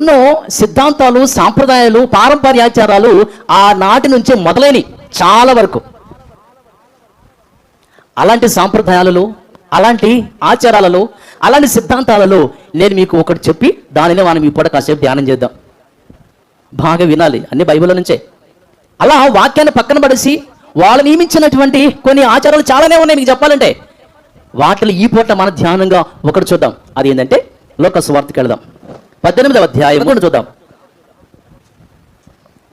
ఎన్నో సిద్ధాంతాలు సాంప్రదాయాలు పారంపర్యాచారాలు ఆనాటి నాటి నుంచి మొదలైనవి చాలా వరకు. అలాంటి సాంప్రదాయాలలో అలాంటి ఆచారాలలో అలాంటి సిద్ధాంతాలలో నేను మీకు ఒకటి చెప్పి దానిని మనం ఇప్పుడు కాసేపు ధ్యానం చేద్దాం. బాగా వినాలి అన్ని బైబిల్ నుంచే. అలా వాక్యాన్ని పక్కన పడేసి వాళ్ళు నియమించినటువంటి కొన్ని ఆచారాలు చాలానే ఉన్నాయి మీకు చెప్పాలంటే. వాటిలో ఈ పూట మన ధ్యానంగా ఒకటి చూద్దాం. అది ఏంటంటే లోక స్వార్థకి వెళదాం. పద్దెనిమిదవ అధ్యాయం కూడా చూద్దాం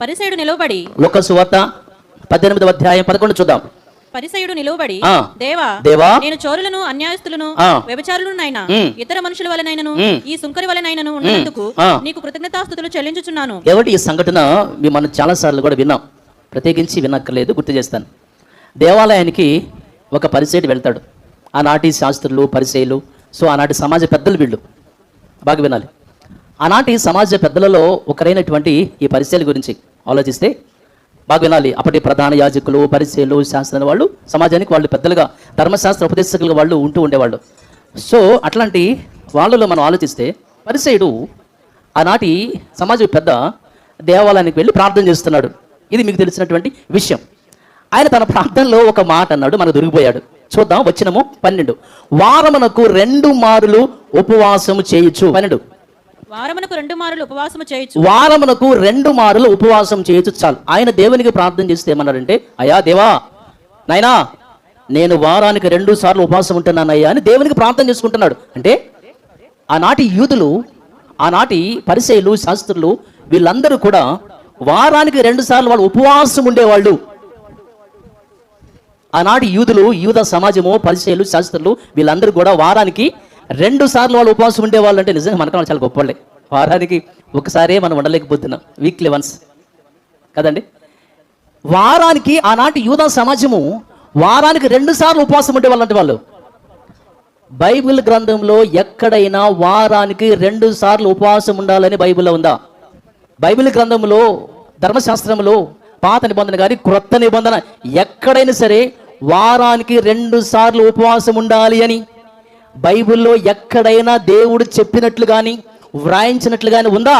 పరిసయుడు నిలవబడి లోక సువార్త పద్దెనిమిదవ అధ్యాయం పదకొండు చూద్దాం పరిసయుడు నిలవబడి. దేవా దేవా నేను చోరులను అన్యాయస్తులను ఆ. వ్యభిచారులనైనా ఉమ్. ఇతర మనుషుల వలనైనను. ఈ సుంకరి వలనైనను ఉన్నందుకు. నీకు కృతజ్ఞతాస్థుతులు చెల్లించుచున్నాను ఏమిటి ఈ సంఘటన మనం చాలాసార్లు కూడా విన్నాం ప్రత్యేకించి వినక్కర్లేదు గుర్తు చేస్తాను దేవాలయానికి ఒక పరిసేటి వెళ్తాడు ఆనాటి శాస్త్రులు పరిచయులు సో ఆనాటి సమాజ పెద్దలు వీళ్ళు బాగా వినాలి ఆనాటి సమాజ పెద్దలలో ఒకరైనటువంటి ఈ పరిచయాల గురించి ఆలోచిస్తే బాగా వినాలి అప్పటి ప్రధాన యాజకులు పరిచయులు శాస్త్రాల వాళ్ళు సమాజానికి వాళ్ళు పెద్దలుగా ధర్మశాస్త్ర ఉపదేశకులుగా వాళ్ళు ఉంటూ ఉండేవాళ్ళు. సో అట్లాంటి వాళ్ళలో మనం ఆలోచిస్తే పరిచయుడు ఆనాటి సమాజ పెద్ద దేవాలయానికి వెళ్ళి ప్రార్థన చేస్తున్నాడు. ఇది మీకు తెలిసినటువంటి విషయం. ఆయన తన ప్రార్థనలో ఒక మాట అన్నాడు మనకు దొరికిపోయాడు. చూద్దాం వచ్చినము పన్నెండు. వారమునకు రెండు మారులు ఉపవాసము చేయొచ్చు పన్నెండు. వారమునకు రెండు మారులు ఉపవాసము చేయొచ్చు వారమునకు రెండు మారులు ఉపవాసం చేయొచ్చు చాలు. ఆయన దేవునికి ప్రార్థన చేస్తే ఏమన్నారంటే అయ్యా దేవా నాయనా నేను వారానికి రెండు సార్లు ఉపవాసం ఉంటున్నానయ్యా అని దేవునికి ప్రార్థన చేసుకుంటున్నాడు. అంటే ఆనాటి యూదులు ఆనాటి పరిచయులు శాస్త్రులు వీళ్ళందరూ కూడా వారానికి రెండు సార్లు వాళ్ళు ఉపవాసం ఉండేవాళ్ళు. ఆనాటి యూదులు యూద సమాజము పరిచయులు శాస్త్రులు వీళ్ళందరూ కూడా వారానికి రెండు సార్లు వాళ్ళు ఉపవాసం ఉండేవాళ్ళు అంటే నిజంగా మనకన్నా చాలా గొప్పవాళ్ళే. వారానికి ఒకసారే మనం ఉండలేకపోతున్నాం వీక్లీ వన్స్ కదండి? వారానికి ఆనాటి యూదా సమాజము వారానికి రెండు సార్లు ఉపవాసం ఉండేవాళ్ళంటే వాళ్ళు. బైబిల్ గ్రంథంలో ఎక్కడైనా వారానికి రెండు సార్లు ఉపవాసం ఉండాలని బైబిల్లో ఉందా? బైబిల్ గ్రంథంలో ధర్మశాస్త్రంలో పాత నిబంధన కానీ క్రొత్త నిబంధన ఎక్కడైనా సరే వారానికి రెండు సార్లు ఉపవాసం ఉండాలి అని బైబిల్లో ఎక్కడైనా దేవుడు చెప్పినట్లు కానీ వ్రాయించినట్లు కానీ ఉందా?